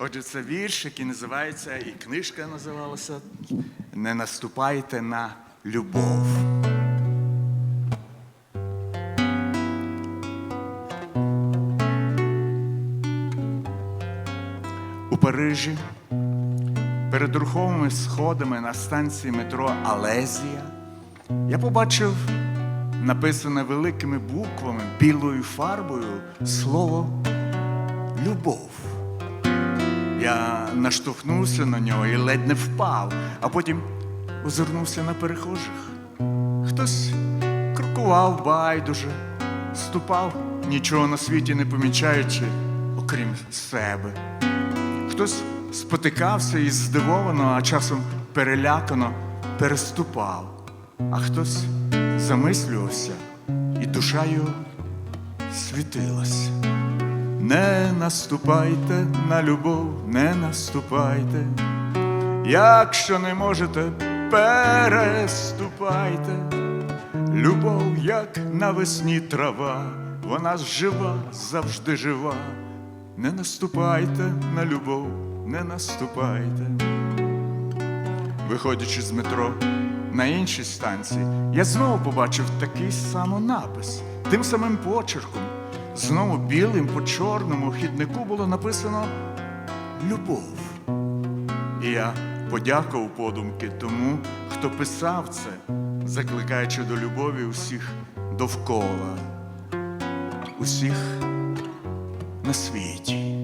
Отже, це вірш, який називається, і книжка називалася Не наступайте на любов. У Парижі перед рухомими сходами на станції метро Алезія я побачив написане великими буквами білою фарбою слово любов. Я наштовхнувся на нього і ледь не впав, а потім озирнувся на перехожих. Хтось крокував байдуже, ступав, нічого на світі не помічаючи, окрім себе. Хтось спотикався і здивовано, а часом перелякано переступав, а хтось замислювався, і душа його світилась. Не наступайте на любов, не наступайте, якщо не можете, переступайте. Любов, як навесні трава, вона жива, завжди жива. Не наступайте на любов, не наступайте. Виходячи з метро на іншій станції, я знову побачив такий самий напис, тим самим почерком. Знову білим по чорному хіднику було написано Любов. І я подякував подумки тому, хто писав це, закликаючи до любові усіх довкола, усіх на світі.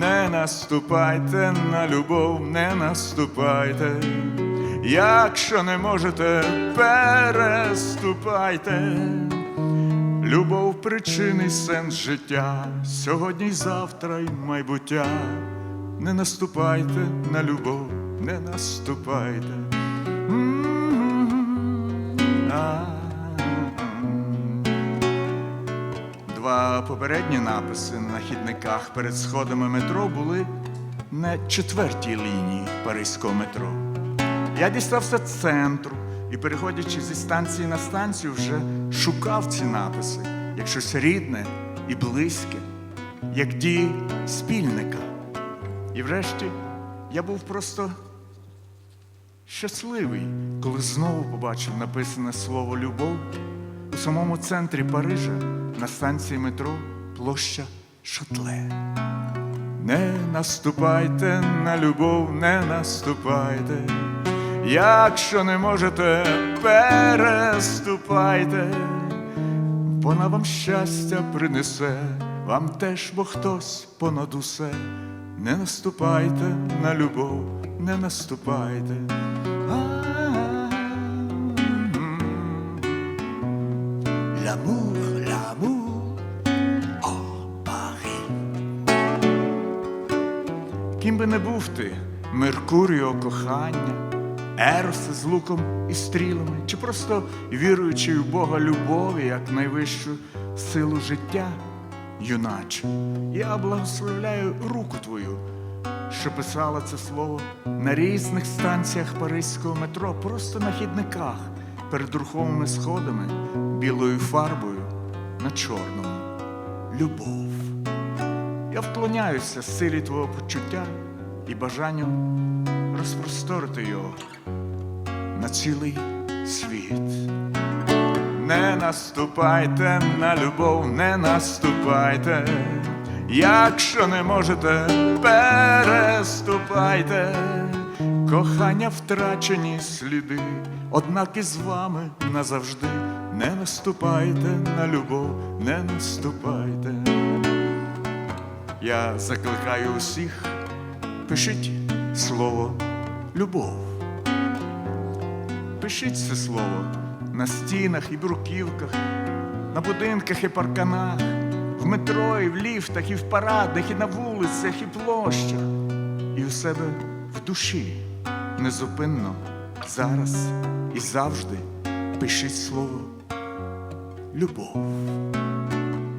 Не наступайте на любов, не наступайте. Якщо не можете, переступайте. Любов причини сенс життя, сьогодні й завтра й майбуття. Не наступайте на любов, не наступайте. Два попередні написи на хідниках перед сходами метро були на четвертій лінії Паризького метро. Я дістався центру і, переходячи зі станції на станцію, вже шукав ці написи як щось рідне і близьке, як дії спільника. І врешті я був просто щасливий, коли знову побачив написане слово любов у самому центрі Парижа на станції метро площа Шатле. Не наступайте на любов, не наступайте. Якщо не можете, переступайте, вона вам щастя принесе, вам теж, бо хтось понад усе. Не наступайте на любов, не наступайте. L'amour, l'amour, oh, Paris. Ким би не був ти, Меркуріо кохання, Ероса з луком і стрілами, чи просто віруючи в Бога любові, як найвищу силу життя, юначе, я благословляю руку твою, що писала це слово на різних станціях Паризького метро, просто на хідниках, перед рухомими сходами, білою фарбою на чорному. Любов. Я вклоняюся силі твого почуття і бажанню розпросторити його на цілий світ. Не наступайте на любов, не наступайте, якщо не можете, переступайте, кохання втрачені сліди, однак і з вами назавжди. Не наступайте на любов, не наступайте. Я закликаю усіх, пишіть слово любов. Пишіть це слово на стінах і бруківках, на будинках і парканах, в метро, і в ліфтах, і в парадах, і на вулицях, і площах, і у себе в душі незупинно зараз і завжди пишіть слово любов.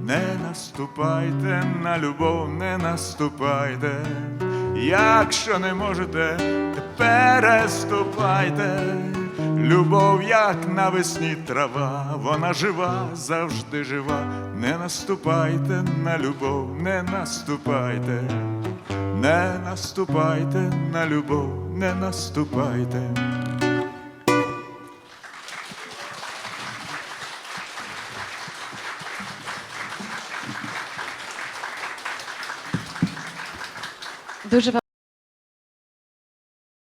Не наступайте на любов, не наступайте, якщо не можете, переступайте, любов, як навесні трава, вона жива, завжди жива, не наступайте на любов, не наступайте, не наступайте на любов, не наступайте. Дуже вам